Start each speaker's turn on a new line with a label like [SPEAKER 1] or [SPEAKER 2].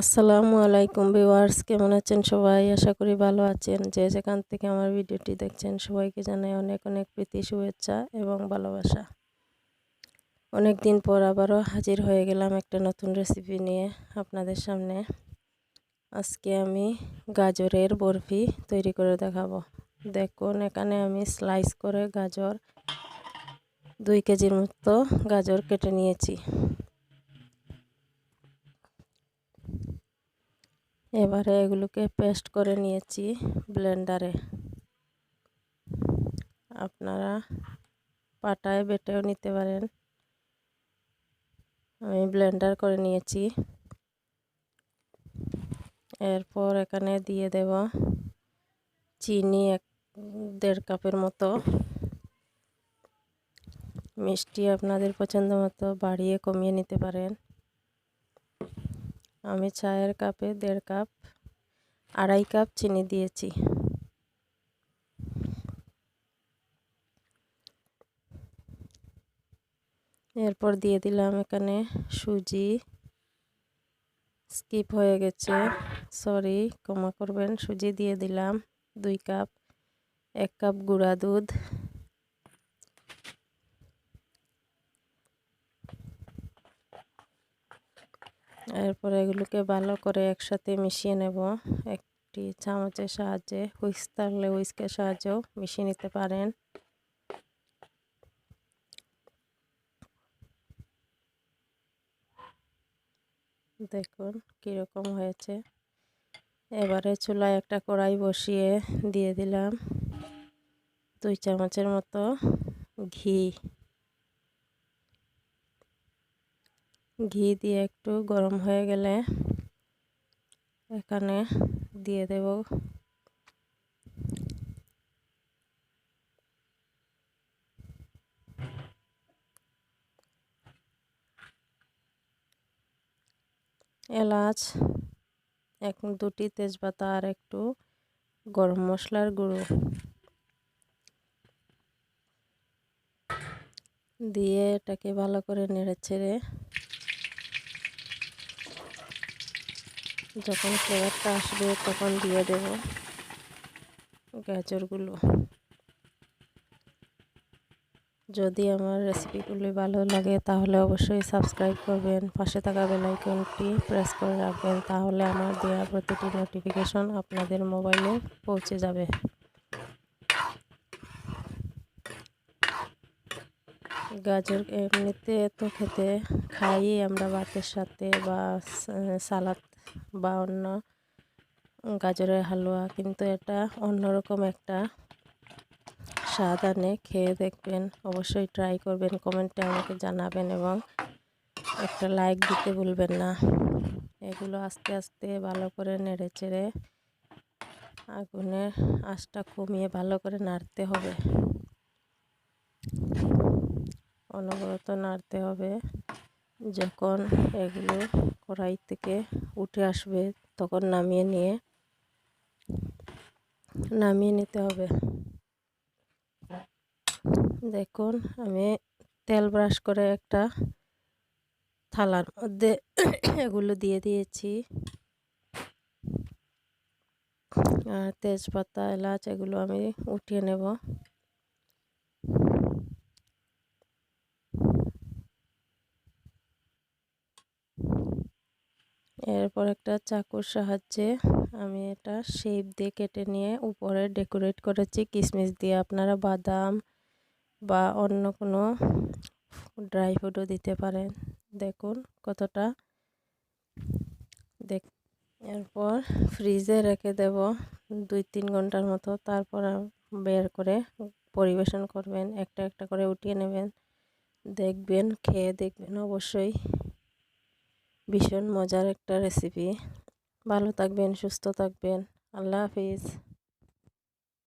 [SPEAKER 1] আসসালামু আলাইকুম ভিউয়ার্স, কেমন আছেন সবাই? আশা করি ভালো আছেন। যে যেখান থেকে আমার ভিডিওটি দেখছেন, সবাইকে জানাই অনেক অনেক প্রীতি, শুভেচ্ছা এবং ভালোবাসা। অনেক দিন পর আবারও হাজির হয়ে গেলাম একটা নতুন রেসিপি নিয়ে আপনাদের সামনে। আজকে আমি গাজরের বরফি তৈরি করে দেখাবো। দেখুন, এখানে আমি স্লাইস করে গাজর দুই কেজির মতো গাজর কেটে নিয়েছি। এবারে এগুলোকে পেস্ট করে নিয়েছি ব্লেন্ডারে আপনারা পাটায় বেটেও নিতে পারেন। আমি ব্লেন্ডার করে নিয়েছি। এরপর এখানে দিয়ে দেব চিনি এক, দেড় কাপের মতো। মিষ্টি আপনাদের পছন্দ মতো বাড়িয়ে কমিয়ে নিতে পারেন। আমি চায়ের কাপে দেড় কাপ, আড়াই কাপ চিনি দিয়েছি। এরপর দিয়ে দিলাম এখানে সুজি। স্কিপ হয়ে গেছে, সরি, ক্ষমা করবেন। সুজি দিয়ে দিলাম দুই কাপ, এক কাপ গুঁড়া দুধ। এরপর এগুলোকে ভালো করে একসাথে মিশিয়ে নেব। একটি চামচের সাহায্যে হুইস্ক থাকলে হুইস্কের সাহায্যেও মিশিয়ে নিতে পারেন। দেখুন কীরকম হয়েছে। এবারে চুলায় একটা কড়াই বসিয়ে দিয়ে দিলাম। দুই চামচের মতো ঘি। ঘি দিয়ে একটু গরম হয়ে গেলে এখানে দিয়ে দেব এলাচ, এক দুটি তেজপাতা আর একটু গরম মশলার গুঁড়ো দিয়ে এটাকে ভালো করে নেড়ে ছেড়ে যখন ফ্লেভারটা আসবে তখন দিয়ে দেব গাজরগুলো। যদি আমার রেসিপিগুলি ভালো লাগে তাহলে অবশ্যই সাবস্ক্রাইব করবেন, পাশে থাকা বেলাইকনটি প্রেস করে রাখবেন, তাহলে আমার দেওয়া প্রতিটি নোটিফিকেশন আপনাদের মোবাইলে পৌঁছে যাবে। গাজর এমনিতে তো খেতে খাই, আমরা ভাতের সাথে বা সালাদ বা অন্য গাজরের হালুয়া, কিন্তু এটা অন্যরকম একটা স্বাদ আনে। খেয়ে দেখবেন, অবশ্যই ট্রাই করবেন, কমেন্টে আমাকে জানাবেন এবং একটা লাইক দিতে ভুলবেন না। এগুলো আস্তে আস্তে ভালো করে নেড়ে চেড়ে আগুনের আঁচটা কমিয়ে ভালো করে নাড়তে হবে। অনবরত নাড়তে হবে। যখন এগুলো কড়াই থেকে উঠে আসবে, তখন নামিয়ে নিয়ে, নামিয়ে নিতে হবে। দেখুন, আমি তেল ব্রাশ করে একটা থালার মধ্যে এগুলো দিয়ে দিয়েছি। আর তেজপাতা, এলাচ, এগুলো আমি উঠিয়ে নেব। এরপর একটা চাকুর সাহায্যে আমি এটা শেপ দিয়ে কেটে নিয়ে উপরে ডেকোরেট করেছি। কিশমিশ দিয়ে আপনারা বাদাম বা অন্য কোনো ড্রাই ফ্রুটও দিতে পারেন। দেখুন কতটা দেখ, এরপর ফ্রিজে রেখে দেব দুই তিন ঘণ্টার মতো। তারপর বের করে পরিবেশন করবেন, একটা একটা করে উঠিয়ে নেবেন। দেখবেন, খেয়ে দেখবেন অবশ্যই। ভীষণ মজার একটা রেসিপি ভালো থাকবেন সুস্থ থাকবেন। আল্লাহ হাফিজ।